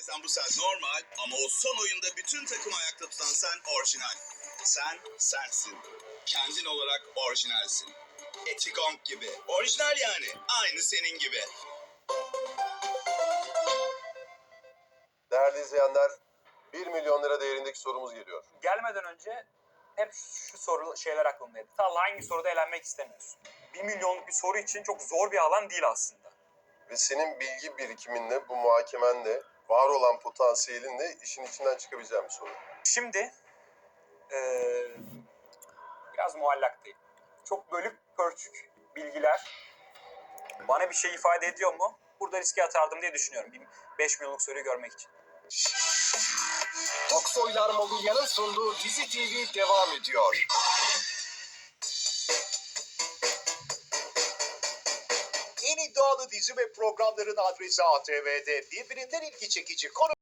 Gezen bu sen normal ama o son oyunda bütün takımı ayakta tutan sen orijinal. Sen sensin. Kendin olarak orijinalsin. Etigong gibi. Orijinal yani. Aynı senin gibi. Değerli izleyenler, 1 milyon lira değerindeki sorumuz geliyor. Gelmeden önce hep şu soru şeyler aklımdaydı. Talha hangi soruda elenmek istemiyorsun? Bir milyonluk bir soru için çok zor bir alan değil aslında. Ve senin bilgi birikiminle, bu muhakemenle, var olan potansiyelinle işin içinden çıkabileceğim bir soru. Şimdi eee, biraz muallaktayım. Çok bölük pörçük bilgiler bana bir şey ifade ediyor mu? Burada riske atardım diye düşünüyorum. Bir 5 milyonluk soruyu görmek için. Foxoylar Mobilya'nın sunduğu Dizi TV devam ediyor. En iddialı dizi ve programların adresi ATV'de birbirinden ilgi çekici konu